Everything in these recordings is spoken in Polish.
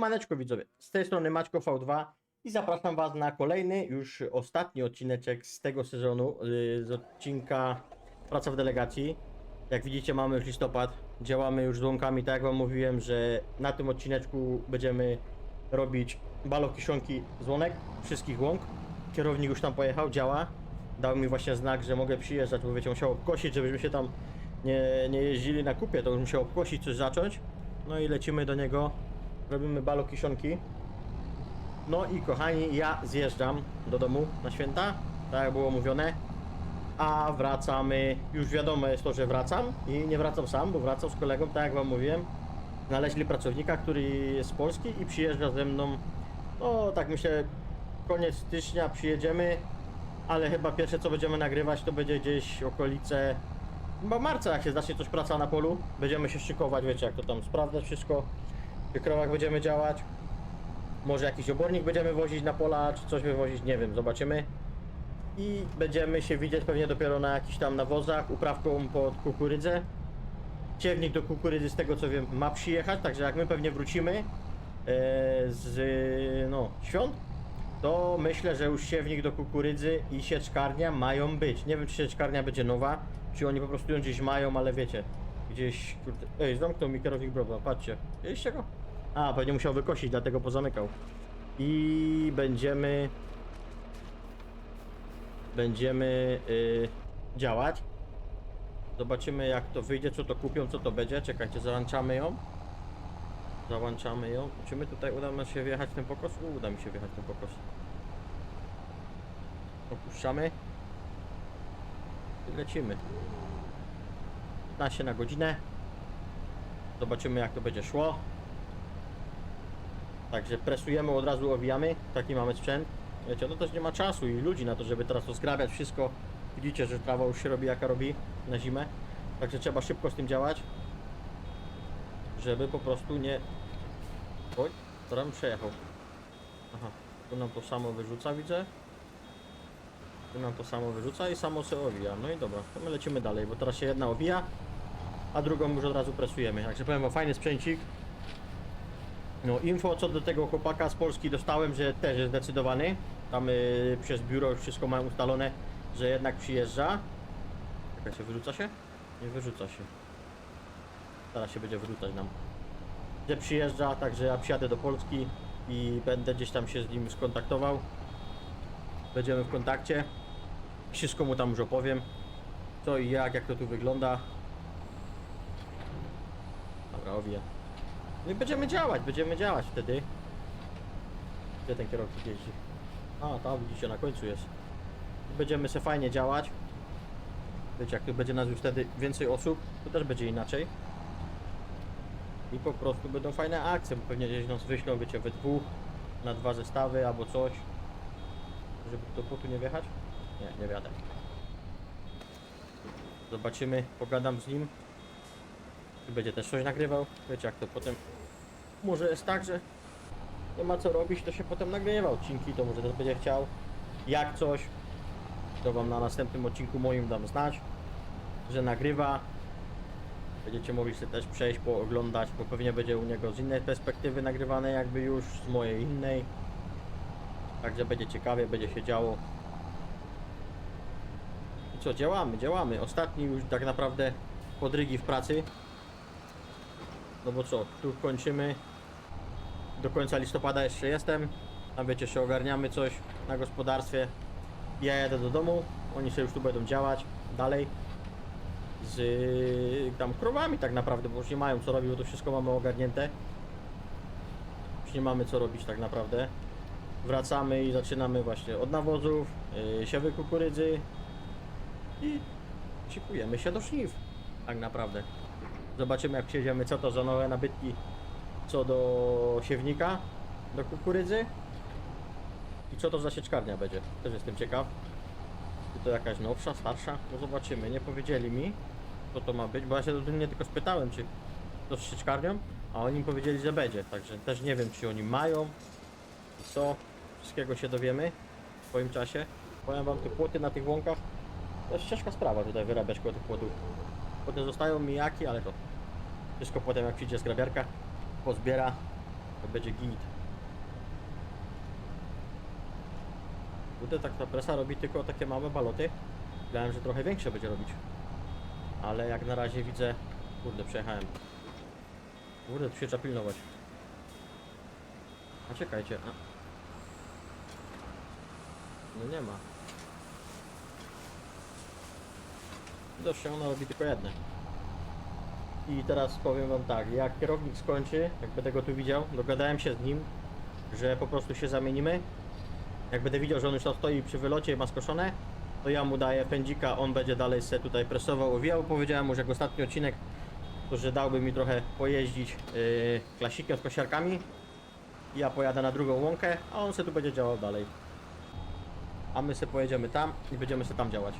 Siemaneczko widzowie, z tej strony Maćko V2 i zapraszam Was na kolejny, już ostatni odcineczek z tego sezonu, yy, z odcinka Praca w delegacji. Jak widzicie mamy już listopad, działamy już z łąkami, tak jak Wam mówiłem, że na tym odcineczku będziemy robić balokiszonki z łąek, wszystkich łąk. Kierownik już tam pojechał, działa. Dał mi właśnie znak, że mogę przyjeżdżać, bo wiecie, musiał obkosić, żebyśmy się tam nie, nie jeździli na kupie, to już musiał obkosić, coś zacząć. No i lecimy do niego, robimy balokiszonki. No i kochani, ja zjeżdżam do domu na święta, tak jak było mówione. A wracamy, już wiadomo jest to, że wracam i nie wracam sam, bo wracam z kolegą, tak jak wam mówiłem. Znaleźli pracownika, który jest z Polski i przyjeżdża ze mną. No tak myślę, koniec stycznia przyjedziemy, ale chyba pierwsze co będziemy nagrywać to będzie gdzieś okolice chyba marca, jak się zacznie coś praca na polu. Będziemy się szykować, wiecie jak to tam sprawdzać wszystko. W krowach będziemy działać. Może jakiś obornik będziemy wozić na pola, czy coś wywozić, nie wiem, zobaczymy. I będziemy się widzieć pewnie dopiero na jakichś tam nawozach, uprawką pod kukurydzę. Ciewnik do kukurydzy, z tego co wiem, ma przyjechać, także jak my pewnie wrócimy e, z no, świąt, to myślę, że już siewnik do kukurydzy i sieczkarnia mają być. Nie wiem, czy sieczkarnia będzie nowa, czy oni po prostu ją gdzieś mają, ale wiecie, gdzieś, kurde, ej, zamknął mi kierownik browa, patrzcie, widzieliście go? A, pewnie musiał wykosić, dlatego pozamykał. I będziemy, będziemy y, działać. Zobaczymy jak to wyjdzie, co to kupią, co to będzie. Czekajcie, załączamy ją. Załączamy ją. Czy my tutaj uda nam się wjechać ten pokos? U, uda mi się wjechać ten pokos. Opuszczamy. I lecimy. 15 na godzinę. Zobaczymy jak to będzie szło. Także presujemy, od razu owijamy. Taki mamy sprzęt. Wiecie, no też nie ma czasu i ludzi na to, żeby teraz rozgrabiać wszystko. Widzicie, że trawa już się robi jaka robi na zimę. Także trzeba szybko z tym działać. Żeby po prostu nie... Oj, teraz przejechał. Aha, tu nam to samo wyrzuca, widzę. Tu nam to samo wyrzuca i samo się owija. No i dobra, to my lecimy dalej, bo teraz się jedna owija, a drugą już od razu presujemy. Także powiem wam, fajny sprzęcik. No, info co do tego chłopaka z Polski dostałem, że też jest zdecydowany. Tam y, przez biuro już wszystko mają ustalone, że jednak przyjeżdża. Jaka się wyrzuca się? Nie wyrzuca się. Teraz się będzie wyrzucać nam. Że przyjeżdża, także ja przyjadę do Polski i będę gdzieś tam się z nim skontaktował. Będziemy w kontakcie. Wszystko mu tam już opowiem. Co i jak, jak to tu wygląda. Dobra, owiję. I będziemy działać, będziemy działać wtedy. Gdzie ten kierownik jeździ? A, tam widzicie, na końcu jest. Będziemy se fajnie działać. Wiecie, jak tu będzie nas już wtedy więcej osób, to też będzie inaczej. I po prostu będą fajne akcje, bo pewnie gdzieś nas wyślą, wiecie, we dwóch, na dwa zestawy albo coś. Żeby do płotu nie wjechać? Nie, nie wiadę. Zobaczymy, pogadam z nim. Będzie też coś nagrywał? Wiecie jak to potem... Może jest tak, że nie ma co robić, to się potem nagrywa odcinki, to może też będzie chciał. Jak coś, to wam na następnym odcinku moim dam znać, że nagrywa. Będziecie mogli sobie też przejść, pooglądać, bo pewnie będzie u niego z innej perspektywy nagrywane, jakby już z mojej innej. Także będzie ciekawie, będzie się działo. I co, działamy, działamy. Ostatni już tak naprawdę podrygi w pracy. No bo co, tu kończymy. Do końca listopada jeszcze jestem. Tam wiecie, jeszcze ogarniamy coś na gospodarstwie. Ja jadę do domu, oni sobie już tu będą działać dalej. Z y, tam krowami tak naprawdę, bo już nie mają co robić, bo to wszystko mamy ogarnięte. Już nie mamy co robić tak naprawdę. Wracamy i zaczynamy właśnie od nawozów, yy, siewy kukurydzy i szykujemy się do żniw. Tak naprawdę. Zobaczymy jak przejdziemy co to za nowe nabytki co do siewnika, do kukurydzy i co to za sieczkarnia będzie. Też jestem ciekaw. Czy to jakaś nowsza, starsza? No zobaczymy. Nie powiedzieli mi co to ma być, bo ja się do mnie tylko spytałem czy to z sieczkarnią, a oni powiedzieli, że będzie. Także też nie wiem czy oni mają i co. Wszystkiego się dowiemy w swoim czasie. Powiem wam te płoty na tych łąkach. To jest ciężka sprawa tutaj wyrabiać koło tych płotów. Potem zostają mijaki, ale to wszystko potem jak przyjdzie zgrabiarka, pozbiera To będzie git. Kurde, tak ta presa robi tylko takie małe baloty. Myślałem, że trochę większe będzie robić. Ale jak na razie widzę... Kurde, przejechałem. Kurde, tu się trzeba pilnować. A czekajcie, a... No nie ma. Widocznie ona robi tylko jedne. I teraz powiem wam tak, jak kierownik skończy, jak będę go tu widział, dogadałem się z nim, że po prostu się zamienimy. Jak będę widział, że on już tam stoi przy wylocie i ma skoszone, to ja mu daję pędzika, on będzie dalej se tutaj presował, owijał. Powiedziałem mu, że jak ostatni odcinek, to że dałby mi trochę pojeździć yy, klasikiem z kosiarkami. Ja pojadę na drugą łąkę, a on se tu będzie działał dalej. A my se pojedziemy tam i będziemy se tam działać.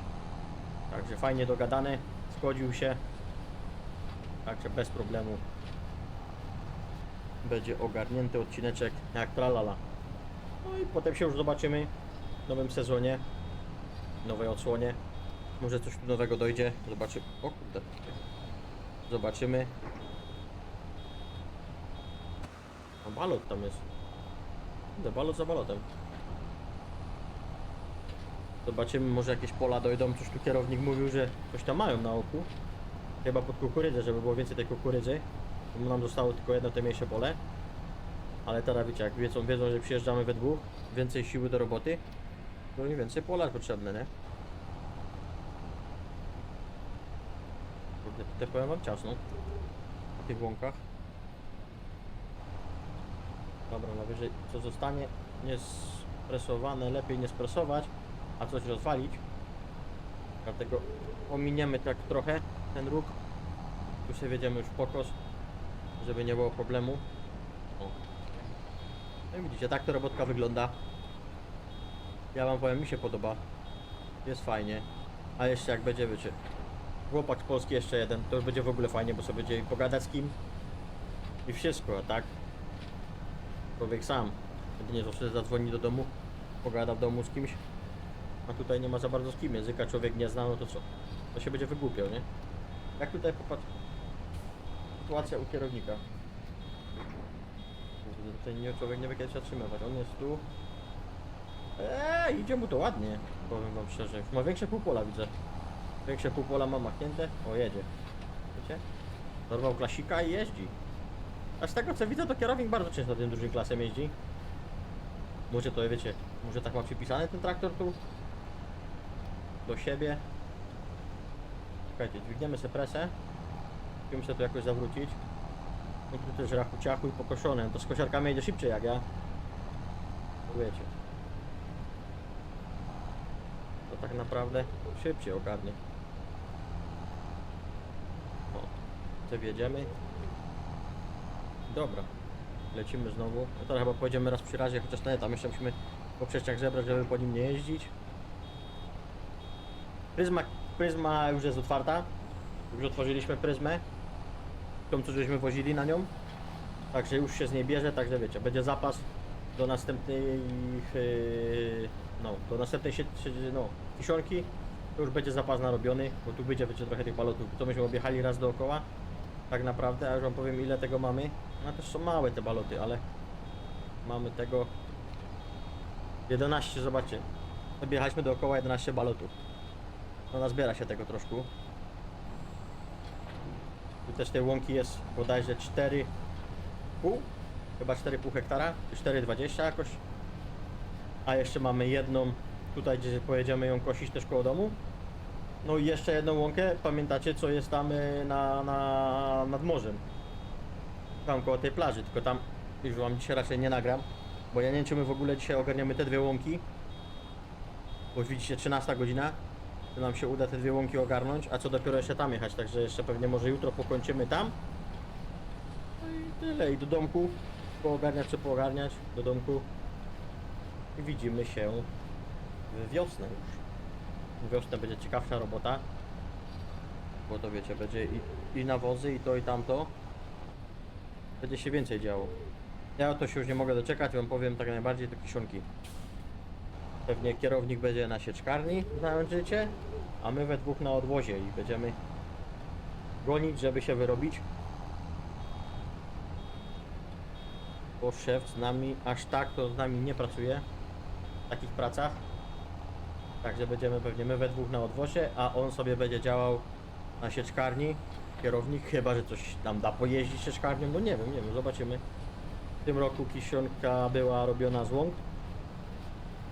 Także fajnie dogadane, zgodził się. Także bez problemu będzie ogarnięty odcineczek jak tralala. No i potem się już zobaczymy w nowym sezonie, nowej odsłonie. Może coś nowego dojdzie. Zobaczymy. O kurde. Zobaczymy. A balot tam jest. Kurde, balot za balotem. Zobaczymy, może jakieś pola dojdą. Coś tu kierownik mówił, że coś tam mają na oku. Chyba pod kukurydzę, żeby było więcej tej kukurydzy. Bo nam zostało tylko jedno te mniejsze pole. Ale teraz wiecie, jak wiedzą, wiedzą, że przyjeżdżamy we dwóch, więcej siły do roboty, to im więcej pola potrzebne, nie? Kurde, te powiem wam ciasno. Na tych łąkach. Dobra, najwyżej co zostanie niespresowane, lepiej nie spresować, a coś rozwalić. Dlatego ominiemy tak trochę ten róg. Tu się wiedziemy już pokos, żeby nie było problemu. O. No i widzicie, tak to robotka wygląda. Ja wam powiem, mi się podoba. Jest fajnie. A jeszcze jak będzie, wiecie, chłopak z Polski jeszcze jeden, to już będzie w ogóle fajnie, bo sobie będzie pogadać z kim. I wszystko, a tak? Człowiek sam. Jedynie zawsze zadzwoni do domu, pogada w domu z kimś. A tutaj nie ma za bardzo z kim. Języka człowiek nie zna, no to co? To się będzie wygłupiał, nie? Jak tutaj popatrz. Sytuacja u kierownika. Tutaj nie, człowiek nie wie kiedy się zatrzymywać. On jest tu. Eee, idzie mu to ładnie. Powiem wam szczerze. Ma większe półpola widzę. Większe półpola ma machnięte. O, jedzie. Wiecie? Dorwał klasika i jeździ. A z tego co widzę, to kierownik bardzo często tym dużym klasem jeździ. Może to wiecie, może tak ma przypisany ten traktor tu do siebie. Czekajcie, dźwigniemy sobie presę. Musimy sobie to jakoś zawrócić. No tu też rachu ciachu i pokoszone. To z kosiarkami jedzie szybciej jak ja. To wiecie. To tak naprawdę szybciej ogarnie. O, co wjedziemy. Dobra. Lecimy znowu. No teraz chyba pojedziemy raz przy razie, chociaż nie, tam jeszcze musimy po przejściach zebrać, żeby po nim nie jeździć. Pryzma, pryzma już jest otwarta. Już otworzyliśmy pryzmę. Tą, co żeśmy wozili na nią. Także już się z niej bierze, także wiecie, będzie zapas do następnej, yy, no, do następnej sie, no. To już będzie zapas narobiony, bo tu będzie, wiecie, trochę tych balotów. To myśmy objechali raz dookoła. Tak naprawdę, a już wam powiem ile tego mamy. No też są małe te baloty, ale mamy tego 11, zobaczcie. Objechaliśmy dookoła 11 balotów. No nazbiera się tego troszkę. Tu też tej łąki jest bodajże 4,5 chyba 4,5 hektara, czy 4,20 jakoś. A jeszcze mamy jedną tutaj, gdzie pojedziemy ją kosić też koło domu. No i jeszcze jedną łąkę, pamiętacie co jest tam y, na, na, nad morzem. Tam koło tej plaży, tylko tam już wam dzisiaj raczej nie nagram. Bo ja nie wiem czy my w ogóle dzisiaj ogarniamy te dwie łąki. Bo już widzicie 13 godzina. To nam się uda te dwie łąki ogarnąć, a co dopiero jeszcze tam jechać, także jeszcze pewnie może jutro pokończymy tam. No i tyle, i do domku poogarniać czy poogarniać, do domku. I widzimy się w wiosnę już. Wiosnę będzie ciekawsza robota. Bo to wiecie, będzie i, i nawozy, i to, i tamto. Będzie się więcej działo. Ja to się już nie mogę doczekać, wam powiem tak najbardziej to kiszonki. Pewnie kierownik będzie na sieczkarni, znając życie, a my we dwóch na odwozie i będziemy gonić, żeby się wyrobić. bo szef z nami aż tak to z nami nie pracuje w takich pracach. Także będziemy pewnie my we dwóch na odwozie, a on sobie będzie działał na sieczkarni. Kierownik, chyba że coś nam da pojeździć sieczkarnią, no nie wiem, nie wiem, zobaczymy. W tym roku kisionka była robiona z łąk.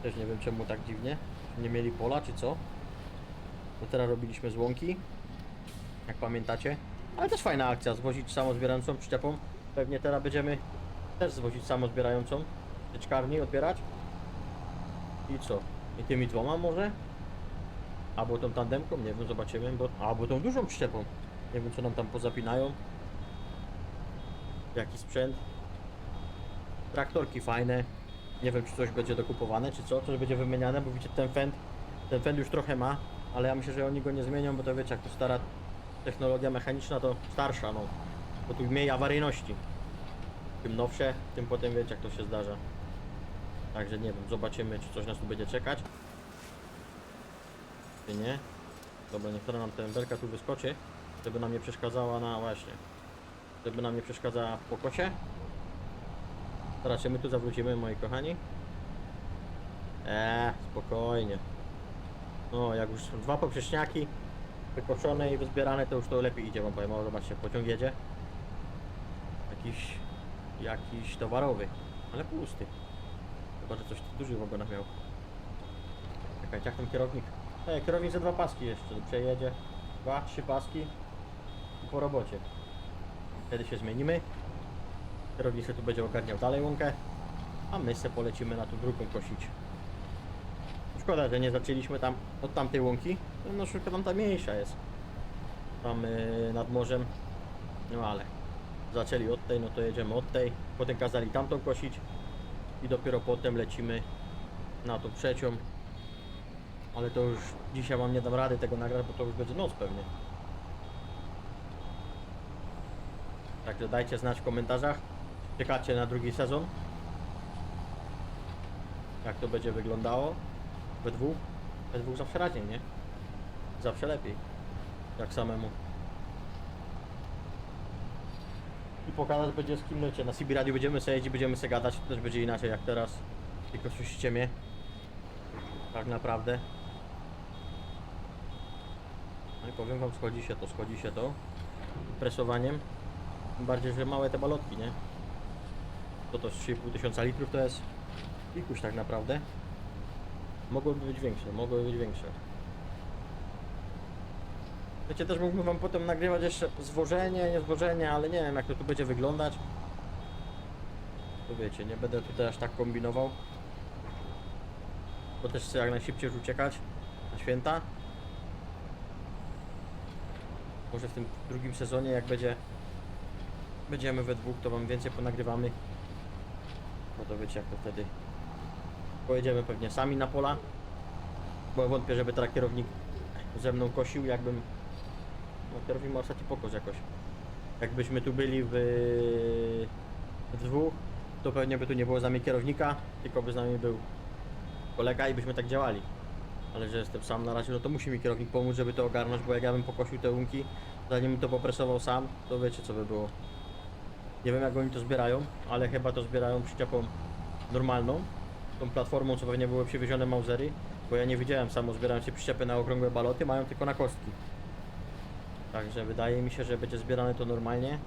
Też nie wiem czemu tak dziwnie. Nie mieli pola czy co? Bo teraz robiliśmy z łąki. Jak pamiętacie. Ale też fajna akcja, zwozić samozbierającą przyczepą. Pewnie teraz będziemy też zwozić samozbierającą. Sieczkarni odbierać. I co? I tymi dwoma może? Albo tą tandemką? Nie wiem, zobaczymy. Bo... Albo tą dużą przyczepą. Nie wiem co nam tam pozapinają. Jaki sprzęt. Traktorki fajne. Nie wiem czy coś będzie dokupowane, czy co, coś będzie wymieniane, bo widzicie ten fend, ten fend już trochę ma, ale ja myślę, że oni go nie zmienią, bo to wiecie, jak to stara technologia mechaniczna, to starsza, no. Bo tu mniej awaryjności. Tym nowsze, tym potem wiecie, jak to się zdarza. Także nie wiem, zobaczymy, czy coś nas tu będzie czekać. Czy nie. Dobra, niech nam ten belka tu wyskoczy, żeby nam nie przeszkadzała na, właśnie, żeby nam nie przeszkadzała w pokosie. Teraz czy my tu zawrócimy, moi kochani? Eee, spokojnie. No, jak już dwa poprzeczniaki wykoszone i wyzbierane, to już to lepiej idzie, wam powiem. O, zobaczcie, pociąg jedzie. Jakiś, jakiś towarowy, ale pusty. Chyba, że coś tu duży w ogonach miał. Czekajcie, jak ten kierownik? E, kierownik za dwa paski jeszcze przejedzie. Dwa, trzy paski i po robocie. Wtedy się zmienimy. Kierownik sobie tu będzie ogarniał dalej łąkę, a my se polecimy na tą drugą kosić. Szkoda, że nie zaczęliśmy tam od tamtej łąki, no szybko tam ta mniejsza jest. Tam yy, nad morzem, no ale zaczęli od tej, no to jedziemy od tej, potem kazali tamtą kosić i dopiero potem lecimy na tą trzecią. Ale to już dzisiaj wam nie dam rady tego nagrać, bo to już będzie noc pewnie. Także dajcie znać w komentarzach. Czekacie na drugi sezon. Jak to będzie wyglądało? We dwóch? We dwóch zawsze radziej, nie? Zawsze lepiej. Jak samemu. I pokazać będzie z kim lecie. Na CB Radio będziemy sobie jeździć, będziemy sobie gadać. To też będzie inaczej jak teraz. Tylko słyszycie mnie. Tak naprawdę. No i powiem wam, schodzi się to, schodzi się to. Presowaniem. Tym bardziej, że małe te balotki, nie? To to z 3,5 tysiąca litrów to jest pikuś tak naprawdę. Mogłyby być większe, mogłyby być większe. Wiecie, też mógłbym wam potem nagrywać jeszcze zwożenie, nie zwożenie, ale nie wiem jak to tu będzie wyglądać. To wiecie, nie będę tutaj aż tak kombinował. Bo też chcę jak najszybciej już uciekać na święta. Może w tym drugim sezonie jak będzie będziemy we dwóch, to wam więcej ponagrywamy. No to wiecie jak to wtedy pojedziemy pewnie sami na pola. Bo wątpię, żeby teraz kierownik ze mną kosił, jakbym... No kierownik ma ostatni pokos jakoś. Jakbyśmy tu byli w, w dwóch, to pewnie by tu nie było z nami kierownika, tylko by z nami był kolega i byśmy tak działali. Ale że jestem sam na razie, no to musi mi kierownik pomóc, żeby to ogarnąć, bo jak ja bym pokosił te łunki, zanim to popresował sam, to wiecie co by było. Nie wiem jak oni to zbierają, ale chyba to zbierają przyczepą normalną. Tą platformą, co pewnie były przywiezione Mausery, bo ja nie widziałem samo zbierając się przyczepy na okrągłe baloty, mają tylko na kostki. Także wydaje mi się, że będzie zbierane to normalnie.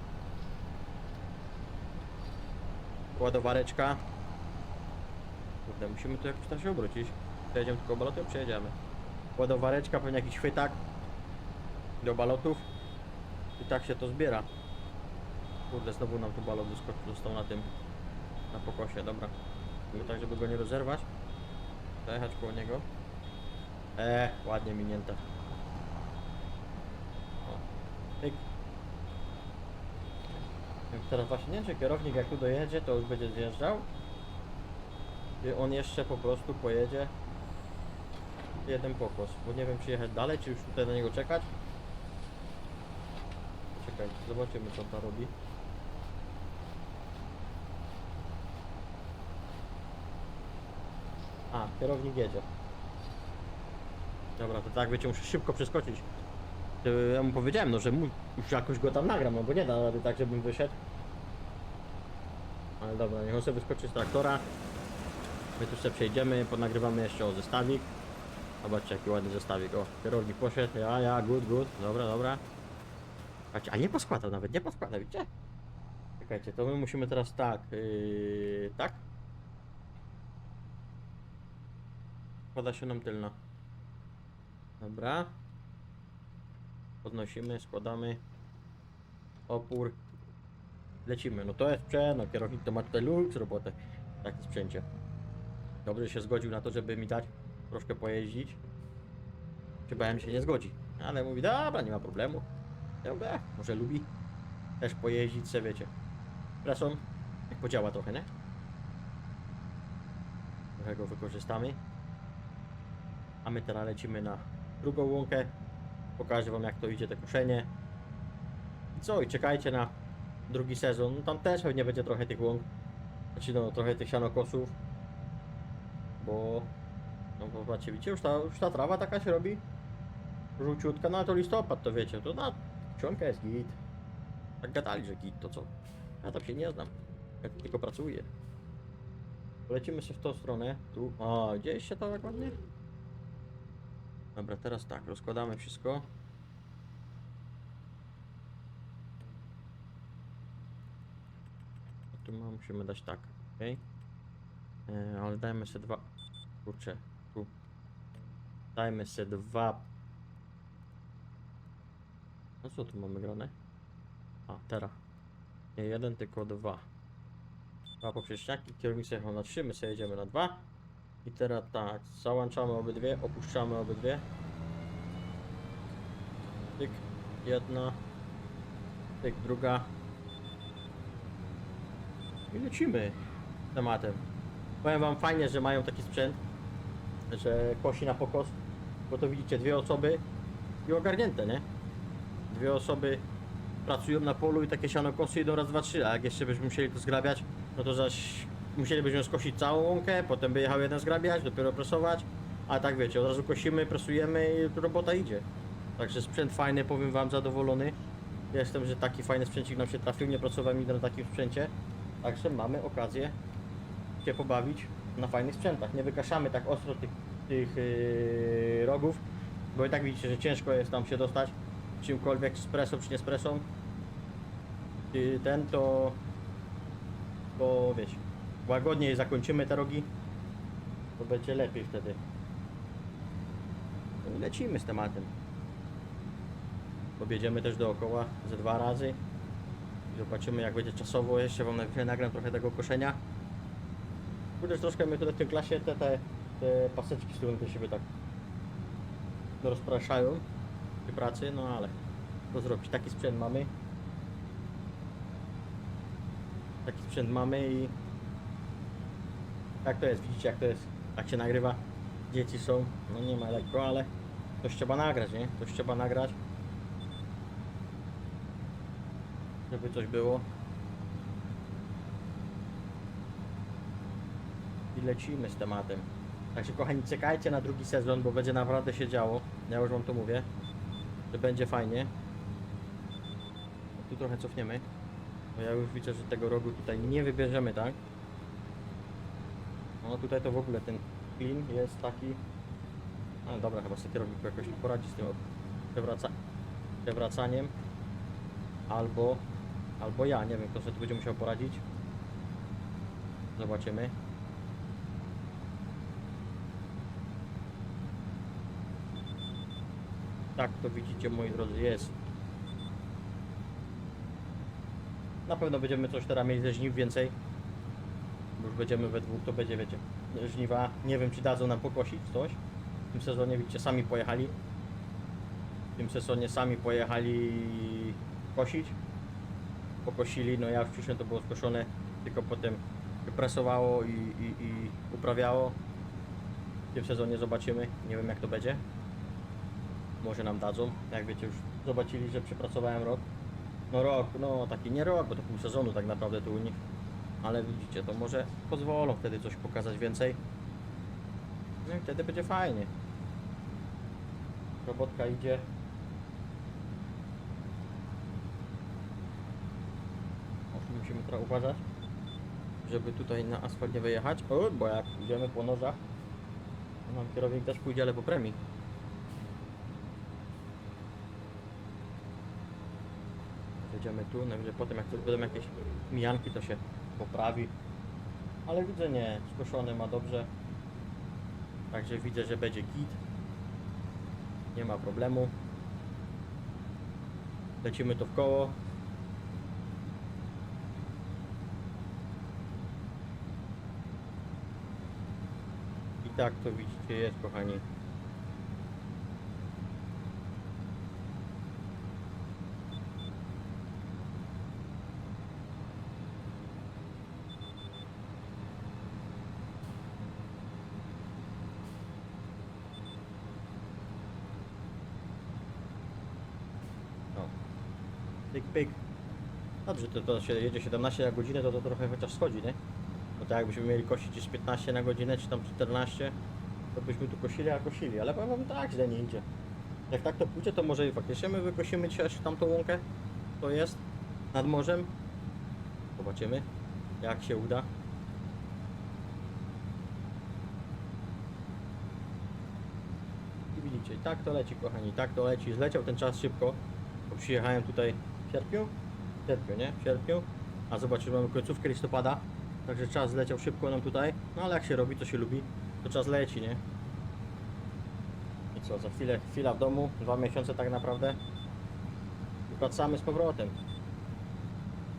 Ładowareczka. Kurde, musimy tu jakoś tam się obrócić. Przejedziemy tylko balotem, przejedziemy. Ładowareczka, pewnie jakiś chwytak do balotów. I tak się to zbiera. Kurde, znowu nam tu balon wyskoczył, został na tym, na pokosie, dobra. Tylko tak, żeby go nie rozerwać. Przejechać koło niego. Eee, ładnie minięte. O, Teraz właśnie nie wiem, czy kierownik jak tu dojedzie, to już będzie zjeżdżał. Czy on jeszcze po prostu pojedzie jeden pokos, bo nie wiem czy jechać dalej, czy już tutaj na niego czekać. Czekajcie, zobaczymy co on robi. A, kierownik jedzie. Dobra, to tak wiecie, muszę szybko przeskoczyć. Ja mu powiedziałem, no że mu, już jakoś go tam nagram, no bo nie da rady tak, żebym wyszedł. Ale dobra, niech on sobie wyskoczy z traktora. My tu sobie przejdziemy, ponagrywamy jeszcze o zestawik. Zobaczcie jaki ładny zestawik. O, kierownik poszedł, ja, ja, good, good. Dobra, dobra. Patrzcie, a nie poskładał nawet, nie poskładał, widzicie? Czekajcie, to my musimy teraz tak, yy, tak? Składa się nam tylna. Dobra. Podnosimy, składamy. Opór. Lecimy. No to jest sprzęt, no kierownik to ma tutaj luks robotę. Takie sprzęcie. Dobrze się zgodził na to, żeby mi dać troszkę pojeździć. Chyba mi się nie zgodzi. Ale mówi, dobra, nie ma problemu. "Ech, może lubi też pojeździć se, wiecie. Presą, jak podziała trochę, nie? Trochę go wykorzystamy. A my teraz lecimy na drugą łąkę. Pokażę wam jak to idzie te koszenie. I co? I czekajcie na drugi sezon. No tam też pewnie będzie trochę tych łąk. Znaczy no trochę tych sianokosów. Bo no bo patrzcie, widzicie, już ta, już ta trawa taka się robi żółciutka, no ale to listopad, to wiecie, to na sionka jest git. Tak gadali, że git, to co? Ja tam się nie znam, ja tylko pracuję. Polecimy się w tą stronę, tu, o, gdzieś się to tak ładnie? Dobra, teraz tak, rozkładamy wszystko. Tu musimy dać tak, ok? E, ale dajmy sobie dwa, kurczę, tu. Dajmy sobie dwa no co tu mamy grane? A, teraz. Nie jeden, tylko dwa. Dwa poprzeczniaki, kierownik sobie jechał na trzy, my sobie jedziemy na dwa. I teraz tak, załączamy obydwie, opuszczamy obydwie. Tyk, jedna. Tyk, druga. I lecimy tematem. Powiem wam fajnie, że mają taki sprzęt, że kosi na pokos, bo to widzicie dwie osoby i ogarnięte, nie? dwie osoby pracują na polu i takie siano kosy idą raz, dwa, trzy, a jak jeszcze byśmy musieli to zgrabiać, no to zaś musielibyśmy skosić całą łąkę, potem by jechał jeden zgrabiać, dopiero presować, a tak wiecie, od razu kosimy, presujemy i robota idzie. Także sprzęt fajny, powiem wam, zadowolony. Jestem, że taki fajny sprzęcik nam się trafił, nie pracowałem nigdy na takim sprzęcie, także mamy okazję się pobawić na fajnych sprzętach. Nie wykaszamy tak ostro tych, tych yy, rogów, bo i tak widzicie, że ciężko jest tam się dostać czymkolwiek, z presą czy nie z presą, y, ten to, to wiecie, łagodniej zakończymy te rogi, to będzie lepiej wtedy. I lecimy z tematem. Objedziemy też dookoła ze dwa razy zobaczymy jak będzie czasowo. Jeszcze wam nagram trochę tego koszenia. Kurde, troszkę my tutaj w tej klasie te, te, te paseczki z do siebie tak rozpraszają przy pracy, no ale to zrobić. Taki sprzęt mamy. Taki sprzęt mamy i tak to jest, widzicie jak to jest, tak się nagrywa. Dzieci są, no nie ma lekko, ale coś trzeba nagrać, nie? Coś trzeba nagrać. Żeby coś było. I lecimy z tematem. Także kochani, czekajcie na drugi sezon, bo będzie naprawdę się działo. Ja już wam to mówię, że będzie fajnie. Tu trochę cofniemy, bo ja już widzę, że tego rogu tutaj nie wybierzemy, tak? No tutaj to w ogóle ten klin jest taki... No dobra, chyba sobie kierownik jakoś poradzi z tym przewraca... przewracaniem. Albo... Albo ja, nie wiem, kto sobie tu będzie musiał poradzić. Zobaczymy. Tak to widzicie moi drodzy jest. Na pewno będziemy coś teraz mieli ze żniw więcej. Już będziemy we dwóch, to będzie wiecie. Żniwa, nie wiem czy dadzą nam pokosić coś. W tym sezonie widzicie, sami pojechali. W tym sezonie sami pojechali kosić. Pokosili, no ja w przyszłym to było skoszone, tylko potem wypresowało i, i, i uprawiało. W tym sezonie zobaczymy, nie wiem jak to będzie może nam dadzą. Jak wiecie, już zobaczyli, że przepracowałem rok. No rok, no taki nie rok, bo to pół sezonu tak naprawdę tu u nich. Ale widzicie, to może pozwolą wtedy coś pokazać więcej. No i wtedy będzie fajnie. Robotka idzie. Musimy teraz uważać. żeby tutaj na asfalt nie wyjechać. O, bo jak idziemy po nożach, to nam kierownik też pójdzie, ale po premii. Jedziemy tu, najwyżej potem jak będą jakieś mijanki, to się poprawi. Ale widzę nie, skoszony ma dobrze. Także widzę, że będzie git. Nie ma problemu. Lecimy to w koło. I tak to widzicie jest, kochani. No. Pyk, pyk. Dobrze, to, to się jedzie 17 na godzinę, to to trochę chociaż schodzi, nie? Bo tak jakbyśmy mieli kosić gdzieś 15 na godzinę, czy tam 14, to byśmy tu kosili, a kosili, ale powiem tak, źle nie idzie. Jak tak to pójdzie, to może i faktycznie my wykosimy dzisiaj tamtą łąkę, to jest, nad morzem. Zobaczymy, jak się uda. I widzicie, tak to leci, kochani, tak to leci. Zleciał ten czas szybko, bo przyjechałem tutaj sierpniu, w sierpniu, nie? W sierpniu, a zobaczcie, że mamy końcówkę listopada, także czas zleciał szybko nam tutaj, no ale jak się robi, to się lubi, to czas leci, nie? I co, za chwilę, chwila w domu, dwa miesiące tak naprawdę i wracamy z powrotem.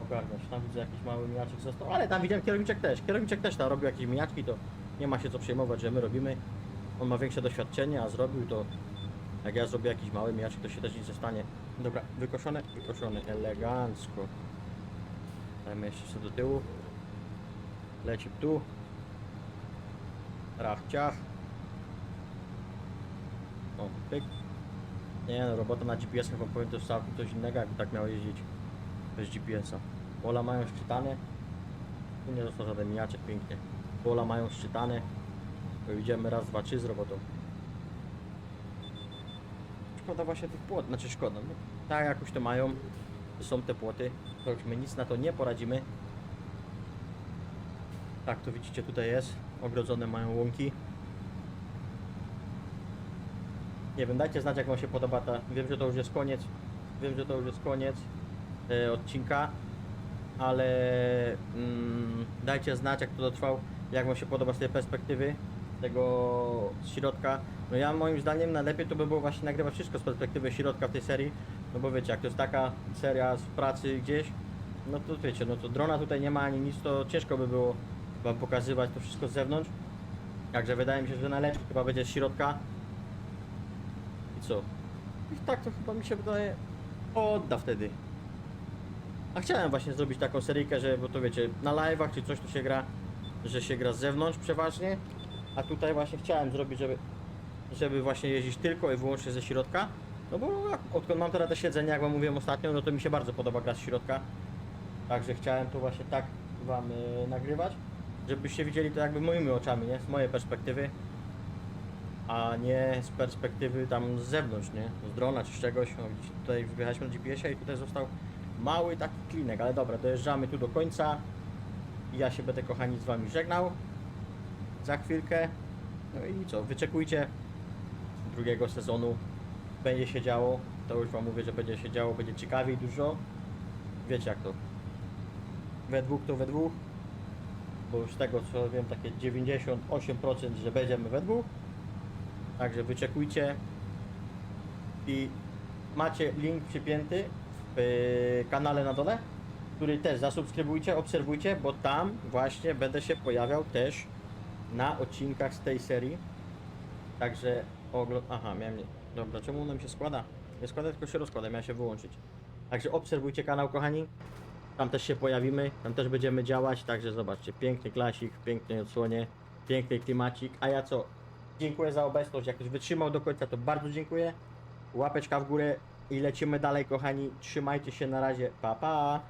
Ogarnąć, tam widzę jakiś mały mijaczek został, ale tam widziałem kierowniczek też, kierowniczek też tam robił jakieś mijaczki, to nie ma się co przejmować, że my robimy. On ma większe doświadczenie, a zrobił to jak ja zrobię jakiś mały mijaczek, to się też nic nie stanie. Dobra, wykoszone, wykoszone, elegancko. Dajmy jeszcze sobie do tyłu. Leci tu. Rach, ciach. O, pyk. Nie no, robota na GPS-ach wam powiem to jest całkiem coś innego, jakby tak miał jeździć bez GPS-a. Pola mają szczytane. Tu nie został żaden mijaczek, pięknie. Pola mają szczytane. Idziemy raz, dwa, trzy z robotą. Szkoda właśnie tych płot, znaczy szkoda, no tak jakoś to mają, są te płoty, my nic na to nie poradzimy. Tak to widzicie tutaj jest, ogrodzone mają łąki. Nie wiem, dajcie znać jak wam się podoba ta, wiem, że to już jest koniec, wiem, że to już jest koniec e, odcinka, ale mm, dajcie znać jak to dotrwał, jak wam się podoba z tej perspektywy tego środka. No ja moim zdaniem najlepiej to by było właśnie nagrywać wszystko z perspektywy środka w tej serii, no bo wiecie, jak to jest taka seria z pracy gdzieś, no to wiecie, no to drona tutaj nie ma ani nic, to ciężko by było wam pokazywać to wszystko z zewnątrz. Także wydaje mi się, że najlepiej chyba będzie z środka. I co? I tak to chyba mi się wydaje odda wtedy. A chciałem właśnie zrobić taką seryjkę, że bo to wiecie, na live'ach czy coś tu się gra, że się gra z zewnątrz przeważnie. A tutaj właśnie chciałem zrobić, żeby, żeby właśnie jeździć tylko i wyłącznie ze środka. No bo jak, odkąd mam teraz te siedzenie, jak wam mówiłem ostatnio, no to mi się bardzo podoba gra z środka. Także chciałem to właśnie tak wam y, nagrywać, żebyście widzieli to jakby moimi oczami, nie? Z mojej perspektywy. A nie z perspektywy tam z zewnątrz, nie? Z drona czy z czegoś. Tutaj wyjechaliśmy na GPS-ie i tutaj został mały taki klinek, ale dobra, dojeżdżamy tu do końca. Ja się będę kochani z wami żegnał za chwilkę. No i co, wyczekujcie drugiego sezonu. Będzie się działo. To już wam mówię, że będzie się działo, będzie ciekawiej dużo. Wiecie jak to. We dwóch to we dwóch. Bo już z tego co wiem, takie 98% że będziemy we dwóch. Także wyczekujcie. I macie link przypięty w y, kanale na dole, który też zasubskrybujcie, obserwujcie, bo tam właśnie będę się pojawiał też na odcinkach z tej serii. Także oglo... Aha, miałem... nie- Dobra, czemu nam się składa? Nie składa, tylko się rozkłada, miała się wyłączyć. Także obserwujcie kanał, kochani. Tam też się pojawimy, tam też będziemy działać, także zobaczcie, piękny klasik, pięknej odsłonie, piękny klimacik. A ja co? Dziękuję za obecność, jak ktoś wytrzymał do końca, to bardzo dziękuję. Łapeczka w górę i lecimy dalej, kochani. Trzymajcie się na razie, pa pa!